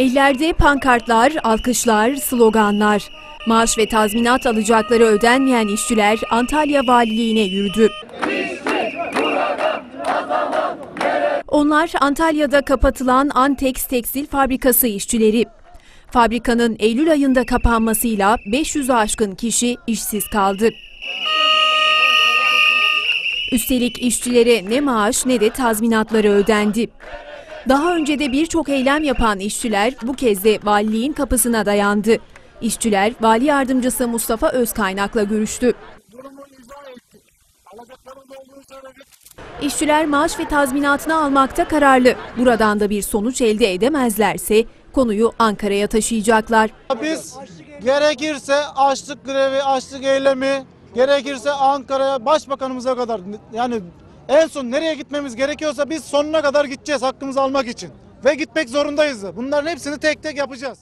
Ellerde pankartlar, alkışlar, sloganlar. Maaş ve tazminat alacakları ödenmeyen işçiler Antalya Valiliğine yürüdü. Onlar Antalya'da kapatılan Antex Tekstil Fabrikası işçileri. Fabrikanın Eylül ayında kapanmasıyla 500'ü aşkın kişi işsiz kaldı. Üstelik işçilere ne maaş ne de tazminatları ödendi. Daha önce de birçok eylem yapan işçiler bu kez de valiliğin kapısına dayandı. İşçiler vali yardımcısı Mustafa Özkaynak'la görüştü. İşçiler maaş ve tazminatını almakta kararlı. Buradan da bir sonuç elde edemezlerse konuyu Ankara'ya taşıyacaklar. Biz gerekirse açlık grevi, açlık eylemi, gerekirse Ankara'ya başbakanımıza kadar yani en son nereye gitmemiz gerekiyorsa biz sonuna kadar gideceğiz hakkımızı almak için. Ve gitmek zorundayız da. Bunların hepsini tek tek yapacağız.